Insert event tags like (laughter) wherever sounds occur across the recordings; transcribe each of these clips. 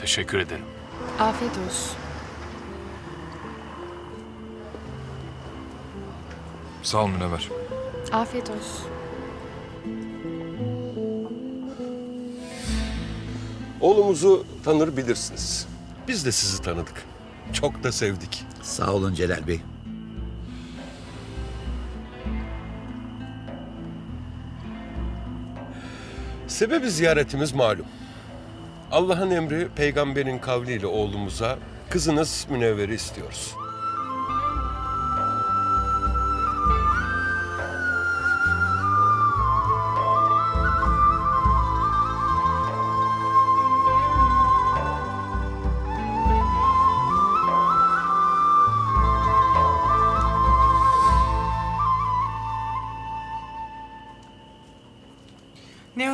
Teşekkür ederim. Afiyet olsun. Sağ ol Münevver. Afiyet olsun. Oğlumuzu tanır bilirsiniz. Biz de sizi tanıdık. Çok da sevdik. Sağ olun Celal Bey. Sebebi ziyaretimiz malum. Allah'ın emri peygamberin kavliyle oğlumuza kızınız Münevver'i istiyoruz.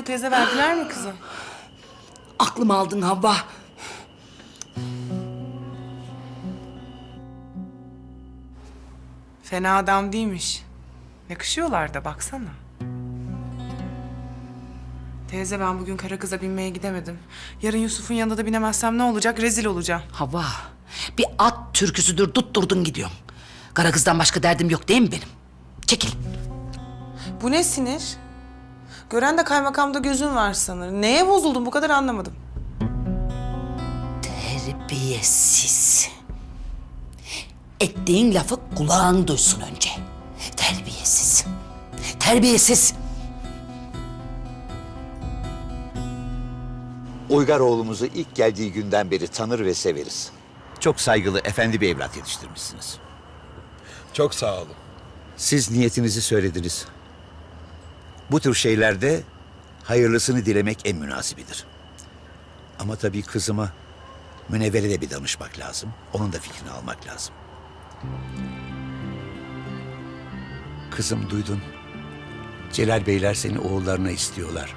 Teyze verdiler mi kızı? Aklımı aldın Havva. Fena adam değilmiş. Yakışıyorlar da baksana. Teyze ben bugün kara kıza binmeye gidemedim. Yarın Yusuf'un yanında da binemezsem ne olacak? Rezil olacağım. Havva, bir at türküsüdür tutturdun gidiyorum. Kara kızdan başka derdim yok değil mi benim? Çekil. Bu ne sinir? Gören de kaymakamda gözün var sanır. Neye bozuldun bu kadar anlamadım. Terbiyesiz. Ettiğin lafı kulağın duysun önce. Terbiyesiz. Terbiyesiz. Uygar oğlumuzu ilk geldiği günden beri tanır ve severiz. Çok saygılı, efendi bir evlat yetiştirmişsiniz. Çok sağ olun. Siz niyetinizi söylediniz. Bu tür şeylerde hayırlısını dilemek en münasibidir. Ama tabii kızıma Münevver'e de bir danışmak lazım. Onun da fikrini almak lazım. Kızım duydun. Celal Beyler seni oğullarına istiyorlar.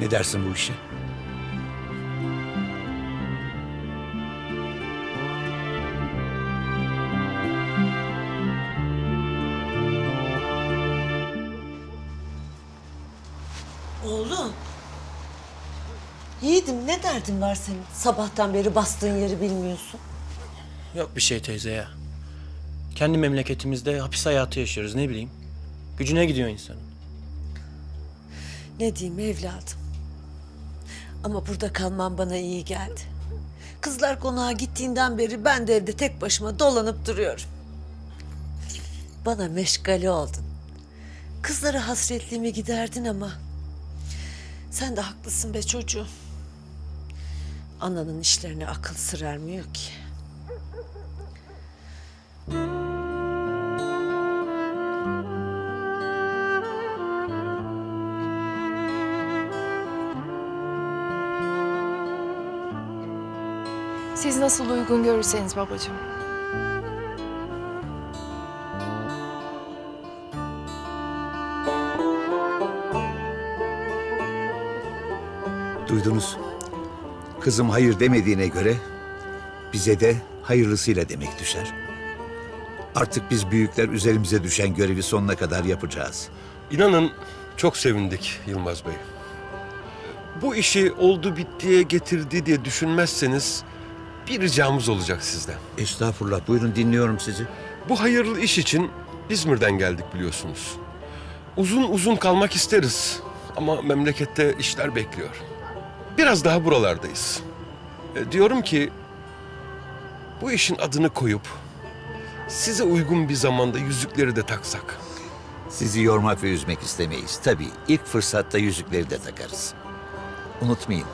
Ne dersin bu işe? Oğlum. Yiğidim ne derdin var senin? Sabahtan beri bastığın yeri bilmiyorsun. Yok bir şey teyze ya. Kendi memleketimizde hapis hayatı yaşıyoruz ne bileyim. Gücüne gidiyor insanın. Ne diyeyim evladım. Ama burada kalmam bana iyi geldi. Kızlar konağa gittiğinden beri ben de evde tek başıma dolanıp duruyorum. Bana meşgale oldun. Kızlara hasretliğimi giderdin ama... Sen de haklısın be çocuğum. Ananın işlerine akıl sır ermiyor ki. Siz nasıl uygun görürseniz babacığım. Duydunuz. Kızım hayır demediğine göre bize de hayırlısıyla demek düşer. Artık biz büyükler üzerimize düşen görevi sonuna kadar yapacağız. İnanın çok sevindik Yılmaz Bey. Bu işi oldu bittiye getirdi diye düşünmezseniz bir ricamız olacak sizden. Estağfurullah buyurun dinliyorum sizi. Bu hayırlı iş için İzmir'den geldik biliyorsunuz. Uzun uzun kalmak isteriz ama memlekette işler bekliyor. Biraz daha buralardayız. E, diyorum ki bu işin adını koyup size uygun bir zamanda yüzükleri de taksak. Sizi yormak ve üzmek istemeyiz. Tabii ilk fırsatta yüzükleri de takarız. Unutmayın.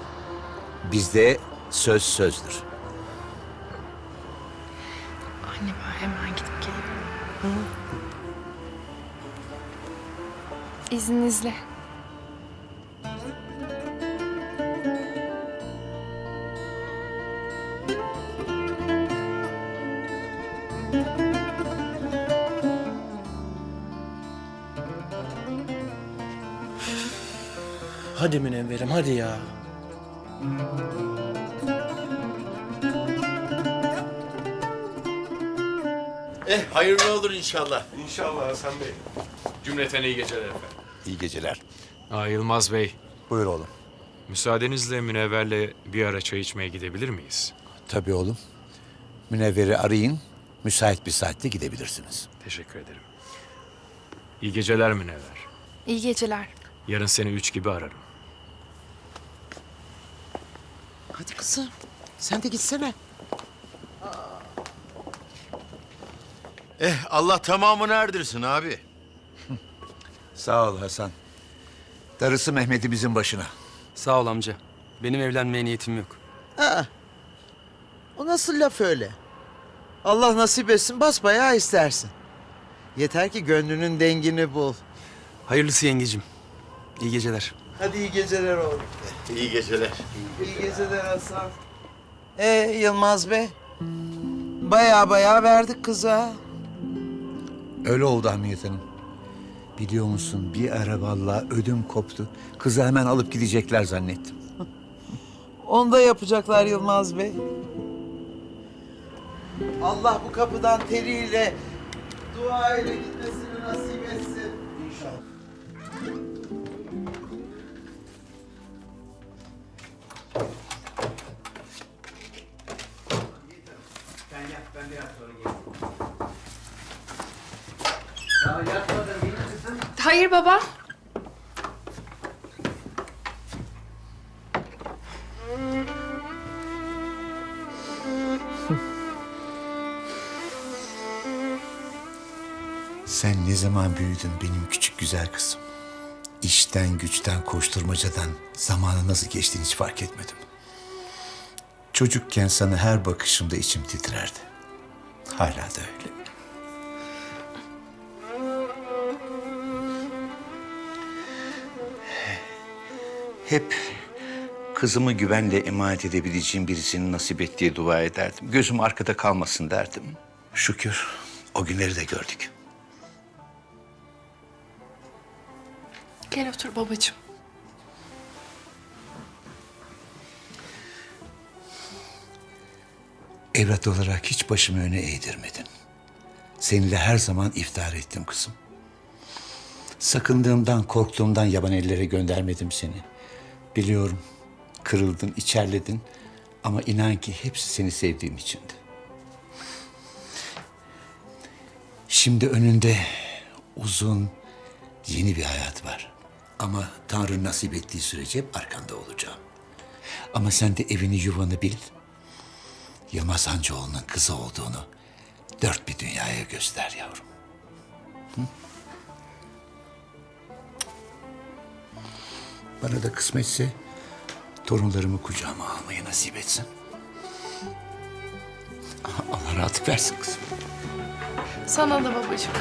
Bizde söz sözdür. Anne ben hemen gidip geliyorum. İzninizle. Hadi münevverim hadi ya. Eh hayırlı olur inşallah. İnşallah Hasan Bey. Cümleten iyi geceler efendim. İyi geceler. Aa, Yılmaz Bey, Buyur oğlum. müsaadenizle Münevver'le bir ara çay içmeye gidebilir miyiz? Tabii oğlum. Münevver'i arayın. Müsait bir saatte gidebilirsiniz. Teşekkür ederim. İyi geceler Münevver. İyi geceler. Yarın seni üç gibi ararım. Hadi kızım sen de gitsene. Eh Allah tamamını erdirsin abi. Sağ ol Hasan. Darısı Mehmet'imizin başına. Sağ ol amca. Benim evlenmeye niyetim yok. Aa, o nasıl laf öyle? Allah nasip etsin basbayağı istersin. Yeter ki gönlünün dengini bul. Hayırlısı yengecim. İyi geceler. Hadi iyi geceler oğlum. İyi geceler. İyi geceler Hasan. Ee Yılmaz Bey? Baya baya verdik kıza. Öyle oldu Hamiyet Hanım. Biliyor musun bir ara vallahi ödüm koptu. Kızı hemen alıp gidecekler zannettim. (laughs) Onu da yapacaklar Yılmaz Bey. Allah bu kapıdan teriyle, dua ile gitmesini nasip etsin. İnşallah. Hayır baba. Sen ne zaman büyüdün benim küçük güzel kızım? İşten güçten koşturmacadan zamanı nasıl geçtiğini hiç fark etmedim. Çocukken sana her bakışımda içim titrerdi. Hala da öyle. Hep kızımı güvenle emanet edebileceğim birisinin nasip ettiği dua ederdim. Gözüm arkada kalmasın derdim. Şükür o günleri de gördük. Gel otur babacığım. Evlat olarak hiç başımı öne eğdirmedin. Seninle her zaman iftihar ettim kızım. Sakındığımdan, korktuğumdan yaban ellere göndermedim seni. Biliyorum, kırıldın, içerledin ama inan ki hepsi seni sevdiğim içindi. Şimdi önünde uzun, yeni bir hayat var. Ama Tanrı nasip ettiği sürece hep arkanda olacağım. Ama sen de evini yuvanı bil. Yılmaz Hancıoğlu'nun kızı olduğunu dört bir dünyaya göster yavrum. Hı? Bana da kısmetse torunlarımı kucağıma almayı nasip etsin. Allah rahatlık versin kızım. Sana da babacığım.